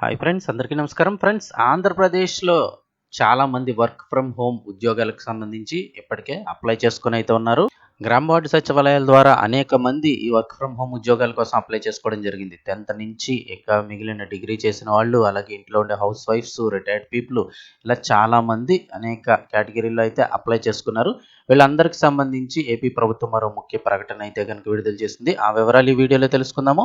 Hi friends అందరికీ నమస్కారం. Friends ఆంధ్రప్రదేశ్లో చాలామంది వర్క్ ఫ్రమ్ హోమ్ ఉద్యోగాలకు సంబంధించి ఇప్పటికే అప్లై చేసుకుని అయితే ఉన్నారు. గ్రామ వార్డు సచివాలయాల ద్వారా అనేక మంది ఈ వర్క్ ఫ్రమ్ హోమ్ ఉద్యోగాల కోసం అప్లై చేసుకోవడం జరిగింది. టెన్త్ నుంచి ఇక మిగిలిన డిగ్రీ చేసిన వాళ్ళు అలాగే ఇంట్లో ఉండే హౌస్ వైఫ్స్ రిటైర్డ్ పీపుల్ ఇలా చాలామంది అనేక కేటగిరీలో అయితే అప్లై చేసుకున్నారు. వీళ్ళందరికీ సంబంధించి ఏపీ ప్రభుత్వం మరో ముఖ్య ప్రకటన అయితే కనుక విడుదల చేసింది. ఆ వివరాలు ఈ వీడియోలో తెలుసుకుందాము.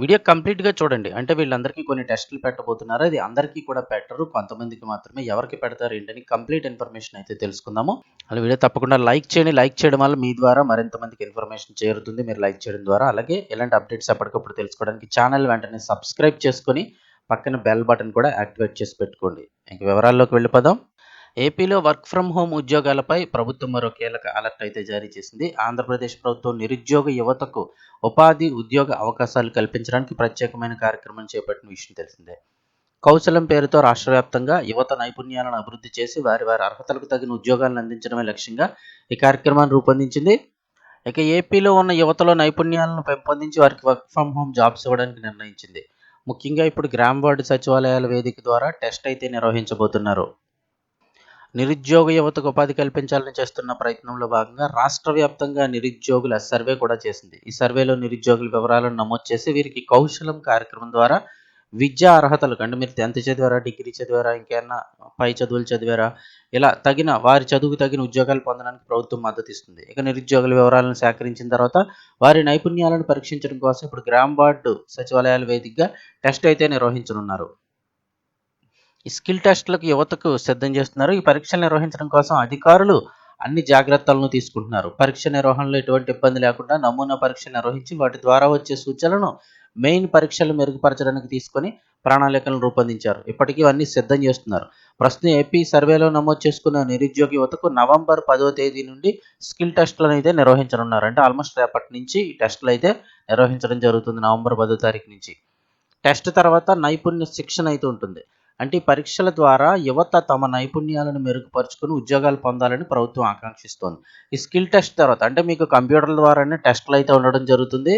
వీడియో కంప్లీట్గా చూడండి. అంటే వీళ్ళందరికీ కొన్ని టెస్టులు పెట్టబోతున్నారు. అది అందరికీ కూడా పెట్టరు. కొంతమందికి మాత్రమే ఎవరికి పెడతారు ఏంటని కంప్లీట్ ఇన్ఫర్మేషన్ అయితే తెలుసుకుందాము. అలా వీడియో తప్పకుండా లైక్ చేయండి. లైక్ చేయడం వల్ల మీ ద్వారా మరింత మందికి ఇన్ఫర్మేషన్ చేరుతుంది. మీరు లైక్ చేయడం ద్వారా. అలాగే ఇలాంటి అప్డేట్స్ ఎప్పటికప్పుడు తెలుసుకోవడానికి ఛానల్ వెంటనే సబ్స్క్రైబ్ చేసుకొని పక్కన బెల్ బటన్ కూడా యాక్టివేట్ చేసి పెట్టుకోండి. ఇంక వివరాల్లోకి వెళ్ళిపోదాం. ఏపీలో వర్క్ ఫ్రం హోమ్ ఉద్యోగాలపై ప్రభుత్వం మరో కీలక అలర్ట్ అయితే జారీ చేసింది. ఆంధ్రప్రదేశ్ ప్రభుత్వం నిరుద్యోగ యువతకు ఉపాధి ఉద్యోగ అవకాశాలు కల్పించడానికి ప్రత్యేకమైన కార్యక్రమం చేపట్టిన విషయం తెలిసిందే. కౌశలం పేరుతో రాష్ట్ర వ్యాప్తంగా యువత నైపుణ్యాలను అభివృద్ధి చేసి వారి వారి అర్హతలకు తగిన ఉద్యోగాలను అందించడమే లక్ష్యంగా ఈ కార్యక్రమాన్ని రూపొందించింది. ఇక ఏపీలో ఉన్న యువతలో నైపుణ్యాలను పెంపొందించి వారికి వర్క్ ఫ్రం హోమ్ జాబ్స్ ఇవ్వడానికి నిర్ణయించింది. ముఖ్యంగా ఇప్పుడు గ్రామ వార్డు సచివాలయాల వేదిక ద్వారా టెస్ట్ అయితే నిర్వహించబోతున్నారు. నిరుద్యోగ యువతకు ఉపాధి కల్పించాలని చేస్తున్న ప్రయత్నంలో భాగంగా రాష్ట్ర వ్యాప్తంగా నిరుద్యోగుల సర్వే కూడా చేసింది. ఈ సర్వేలో నిరుద్యోగుల వివరాలను నమోదు చేసి వీరికి కౌశలం కార్యక్రమం ద్వారా విద్యా అర్హతలు అంటే మీరు టెన్త్ చదివారా డిగ్రీ చదివారా ఇంకేమన్నా పై చదువులు చదివారా ఇలా తగిన వారి చదువుకు తగిన ఉద్యోగాలు పొందడానికి ప్రభుత్వం మద్దతు ఇస్తుంది. ఇక నిరుద్యోగుల వివరాలను సేకరించిన తర్వాత వారి నైపుణ్యాలను పరీక్షించడం కోసం ఇప్పుడు గ్రామ వార్డు సచివాలయాల వేదికగా టెస్ట్ అయితే నిర్వహించనున్నారు. స్కిల్ టెస్ట్లకు యువతకు సిద్ధం చేస్తున్నారు. ఈ పరీక్షలు నిర్వహించడం కోసం అధికారులు అన్ని జాగ్రత్తలను తీసుకుంటున్నారు. పరీక్ష నిర్వహణలో ఎటువంటి ఇబ్బంది లేకుండా నమూనా పరీక్ష నిర్వహించి వాటి ద్వారా వచ్చే సూచనలను మెయిన్ పరీక్షలు మెరుగుపరచడానికి తీసుకొని ప్రణాళికలను రూపొందించారు. ఇప్పటికీ అన్ని సిద్ధం చేస్తున్నారు. ప్రస్తుతం ఏపీ సర్వేలో నమోదు చేసుకున్న నిరుద్యోగ యువతకు నవంబర్ పదో తేదీ నుండి స్కిల్ టెస్టులను అయితే నిర్వహించనున్నారు. అంటే ఆల్మోస్ట్ రేపటి నుంచి ఈ టెస్టులు అయితే నిర్వహించడం జరుగుతుంది నవంబర్ పదో తారీఖు నుంచి. టెస్ట్ తర్వాత నైపుణ్య శిక్షణ అయితే ఉంటుంది. అంటే ఈ పరీక్షల ద్వారా యువత తమ నైపుణ్యాలను మెరుగుపరుచుకుని ఉద్యోగాలు పొందాలని ప్రభుత్వం ఆకాంక్షిస్తోంది. ఈ స్కిల్ టెస్ట్ తర్వాత అంటే మీకు కంప్యూటర్ల ద్వారానే టెస్టులు అయితే ఉండడం జరుగుతుంది.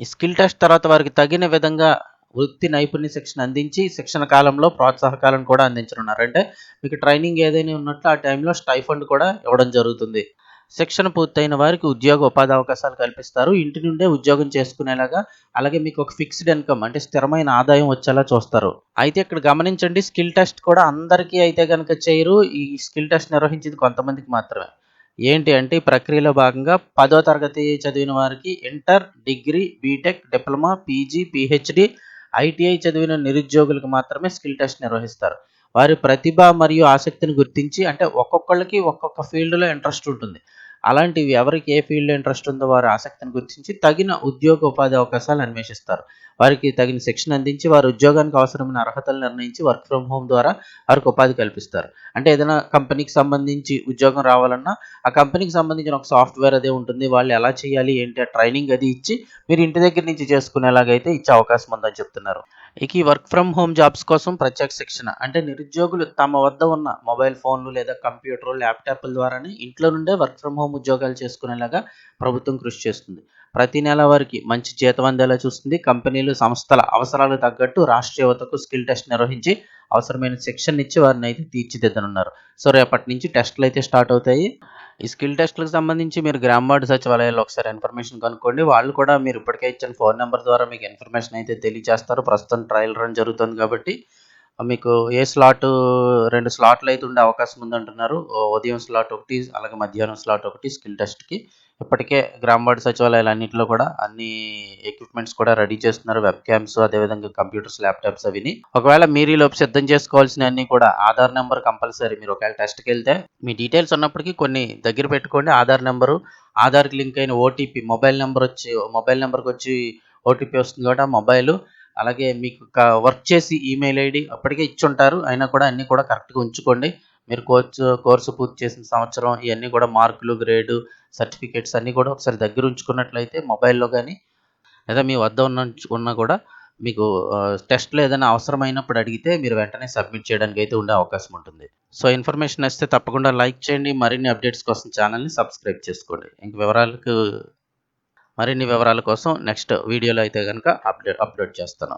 ఈ స్కిల్ టెస్ట్ తర్వాత వారికి తగిన విధంగా వృత్తి నైపుణ్య శిక్షణ అందించి శిక్షణ కాలంలో ప్రోత్సాహకాలను కూడా అందించనున్నారు. అంటే మీకు ట్రైనింగ్ ఏదైనా ఉన్నట్లు ఆ టైంలో స్టైఫండ్ కూడా ఇవ్వడం జరుగుతుంది. శిక్షణ పూర్తయిన వారికి ఉద్యోగ ఉపాధి అవకాశాలు కల్పిస్తారు. ఇంటి నుండే ఉద్యోగం చేసుకునేలాగా అలాగే మీకు ఒక ఫిక్స్డ్ ఇన్కమ్ అంటే స్థిరమైన ఆదాయం వచ్చేలా చూస్తారు. అయితే ఇక్కడ గమనించండి స్కిల్ టెస్ట్ కూడా అందరికీ అయితే కనుక చేయరు. ఈ స్కిల్ టెస్ట్ నిర్వహించేది కొంతమందికి మాత్రమే. ఏంటి అంటే ఈ ప్రక్రియలో భాగంగా పదో తరగతి చదివిన వారికి inter degree BTech diploma PG PhD ITI చదివిన నిరుద్యోగులకు మాత్రమే స్కిల్ టెస్ట్ నిర్వహిస్తారు. వారి ప్రతిభ మరియు ఆసక్తిని గుర్తించి అంటే ఒక్కొక్కళ్ళకి ఒక్కొక్క ఫీల్డ్లో ఇంట్రెస్ట్ ఉంటుంది. అలాంటివి ఎవరికి ఏ ఫీల్డ్లో ఇంట్రెస్ట్ ఉందో వారి ఆసక్తిని గుర్తించి తగిన ఉద్యోగ ఉపాధి అవకాశాలు అన్వేషిస్తారు. వారికి తగిన శిక్షణ అందించి వారి ఉద్యోగానికి అవసరమైన అర్హతలు నిర్ణయించి వర్క్ ఫ్రమ్ హోమ్ ద్వారా వారికి ఉపాధి కల్పిస్తారు. అంటే ఏదైనా కంపెనీకి సంబంధించి ఉద్యోగం రావాలన్నా ఆ కంపెనీకి సంబంధించిన ఒక సాఫ్ట్వేర్ అదే ఉంటుంది. వాళ్ళు ఎలా చేయాలి ఏంటి ఆ ట్రైనింగ్ అది ఇచ్చి మీరు ఇంటి దగ్గర నుంచి చేసుకునేలాగైతే ఇచ్చే అవకాశం ఉందని చెప్తున్నారు. ఇక ఈ వర్క్ ఫ్రమ్ హోమ్ జాబ్స్ కోసం ప్రత్యేక శిక్షణ. అంటే నిరుద్యోగులు తమ వద్ద ఉన్న మొబైల్ ఫోన్లు లేదా కంప్యూటర్ ల్యాప్టాప్ల ద్వారానే ఇంట్లో నుండే వర్క్ ఫ్రమ్ హోమ్ ఉద్యోగాలు చేసుకునేలాగా ప్రభుత్వం కృషి చేస్తుంది. ప్రతి నెల వారికి మంచి జీతం అందేలా చూస్తుంది. కంపెనీలు సంస్థల అవసరాలకు తగ్గట్టు రాష్ట్ర యువతకు స్కిల్ టెస్ట్ నిర్వహించి అవసరమైన శిక్షణ ఇచ్చి వారిని అయితే తీర్చిదిద్దనున్నారు. సో రేపటి నుంచి టెస్టులు అయితే స్టార్ట్ అవుతాయి. ఈ స్కిల్ టెస్ట్లకు సంబంధించి మీరు గ్రామ వార్డు సచివాలయాల్లో ఒకసారి ఇన్ఫర్మేషన్ కనుక్కోండి. వాళ్ళు కూడా మీరు ఇప్పటికే ఇచ్చిన ఫోన్ నెంబర్ ద్వారా మీకు ఇన్ఫర్మేషన్ అయితే తెలియజేస్తారు. ప్రస్తుతం ట్రయల్ రన్ జరుగుతుంది కాబట్టి మీకు ఏ స్లాట్ రెండు స్లాట్లు అయితే ఉండే అవకాశం ఉందంటున్నారు. ఉదయం స్లాట్ ఒకటి అలాగే మధ్యాహ్నం స్లాట్ ఒకటి స్కిల్ టెస్ట్కి ఇప్పటికే గ్రామ వార్డు సచివాలయాలు అన్నింటిలో కూడా అన్ని ఎక్విప్మెంట్స్ కూడా రెడీ చేస్తున్నారు. వెబ్ క్యామ్స్ అదేవిధంగా కంప్యూటర్స్ ల్యాప్టాప్స్ అవిని. ఒకవేళ మీరు ఈ లోపు సిద్ధం చేసుకోవాల్సిన అన్ని కూడా ఆధార్ నెంబర్ కంపల్సరీ. మీరు ఒకవేళ టెస్ట్కి వెళ్తే మీ డీటెయిల్స్ ఉన్నప్పటికీ కొన్ని దగ్గర పెట్టుకోండి. ఆధార్ నెంబరు ఆధార్కి లింక్ అయిన ఓటీపీ మొబైల్ నెంబర్ వచ్చి మొబైల్ నెంబర్కి వచ్చి ఓటీపీ వస్తుంది కాబట్టి మొబైల్ అలాగే మీకు వర్క్ చేసి ఈమెయిల్ ఐడి అప్పటికే ఇచ్చి ఉంటారు అయినా కూడా అన్నీ కూడా కరెక్ట్గా ఉంచుకోండి. మీరు కోర్సు కోర్సు పూర్తి చేసిన సంవత్సరం ఇవన్నీ కూడా మార్కులు గ్రేడు సర్టిఫికేట్స్ అన్నీ కూడా ఒకసారి దగ్గర ఉంచుకున్నట్లయితే మొబైల్లో కానీ లేదా మీ వద్ద ఉన్న ఉన్నా కూడా మీకు టెస్ట్లో ఏదైనా అవసరమైనప్పుడు అడిగితే మీరు వెంటనే సబ్మిట్ చేయడానికి అయితే ఉండే అవకాశం ఉంటుంది. సో ఇన్ఫర్మేషన్ వస్తే తప్పకుండా లైక్ చేయండి. మరిన్ని అప్డేట్స్ కోసం ఛానల్ని సబ్స్క్రైబ్ చేసుకోండి. ఇంక వివరాలకు మరిన్ని వివరాల కోసం నెక్స్ట్ వీడియోలో అయితే కనుక అప్డేట్ అప్లోడ్ చేస్తాను